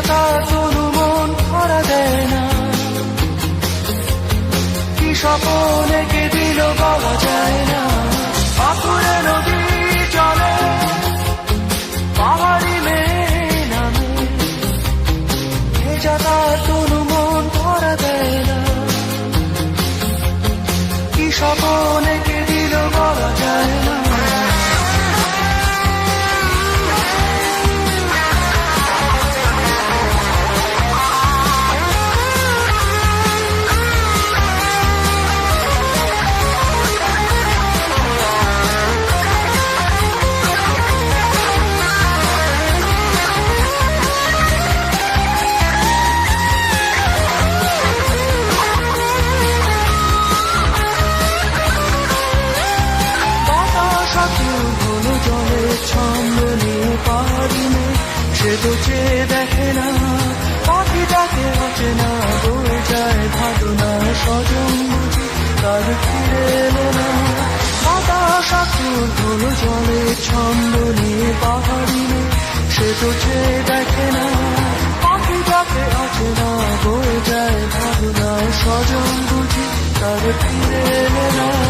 ভেজাতা তনু মন ধরা দেয় না। কি স্বপন এঁকে দিল বলা যায় না। পাথুরে নদী চলে, পাহাড়ি মেয়ে নামে। তনু মন ধরা দেয় না। কি স্বপন এঁকে দিল বলা যায় না। তার ফিরে না। আকুল হলো জলের ছন্দ নিয়ে পাহাড়ি সে তো চেয়ে দেখে না। পাখি পাখিটাকে আছে না বয়ে যায় ভাবনায় স্বজন বুঝি। তার ফিরে না।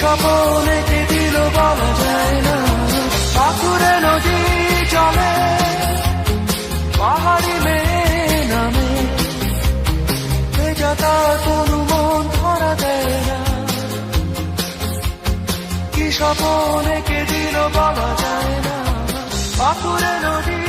স্বপন এঁকে দিল বলা না? পাথুরে নদী চলে, পাহাড়ি মেয়ে নামে। ভেজাতা মন ধরা দেয় না। কি স্বপন এঁকে দিল বলা যায় না? পাথুরে নদী